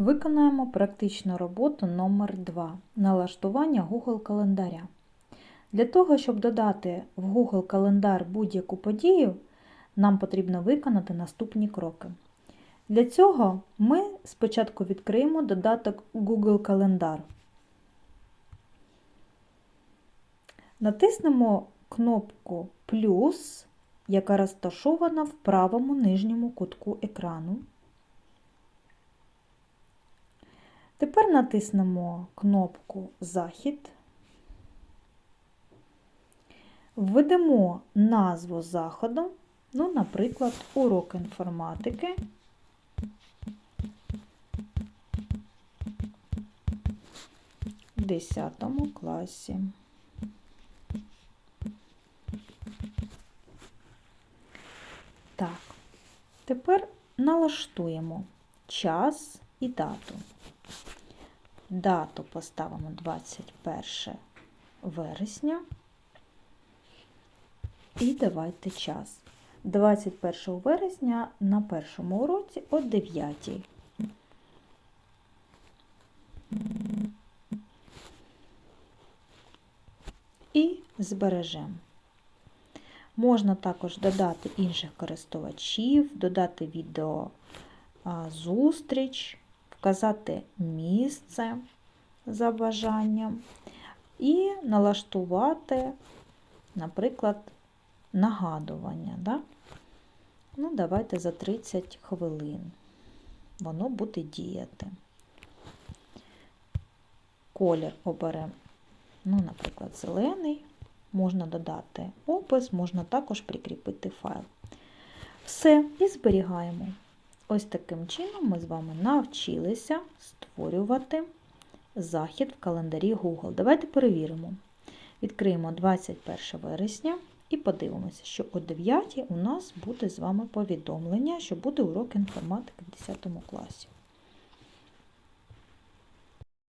Виконаємо практичну роботу номер 2 Налаштування Google календаря. Для того, щоб додати в Google календар будь-яку подію, нам потрібно виконати наступні кроки. Для цього ми спочатку відкриємо додаток Google Календар. Натиснемо кнопку плюс, яка розташована в правому нижньому кутку екрану. Тепер натиснемо кнопку Захід, введемо назву заходу, ну, наприклад, урок інформатики. В 10 класі. Так, тепер налаштуємо час і дату. Дату поставимо 21 вересня. І давайте час. 21 вересня на першому уроці о 9. І збережемо. Можна також додати інших користувачів, додати відео зустріч, вказати місце за бажанням і налаштувати, наприклад, нагадування. Да? Ну, давайте за 30 хвилин воно буде діяти. Колір оберемо, ну, наприклад, зелений. Можна додати опис, можна також прикріпити файл. Все, і зберігаємо. Ось таким чином ми з вами навчилися створювати захід в календарі Google. Давайте перевіримо. Відкриємо 21 вересня і подивимося, що о 9 у нас буде з вами повідомлення, що буде урок інформатики в 10 класі.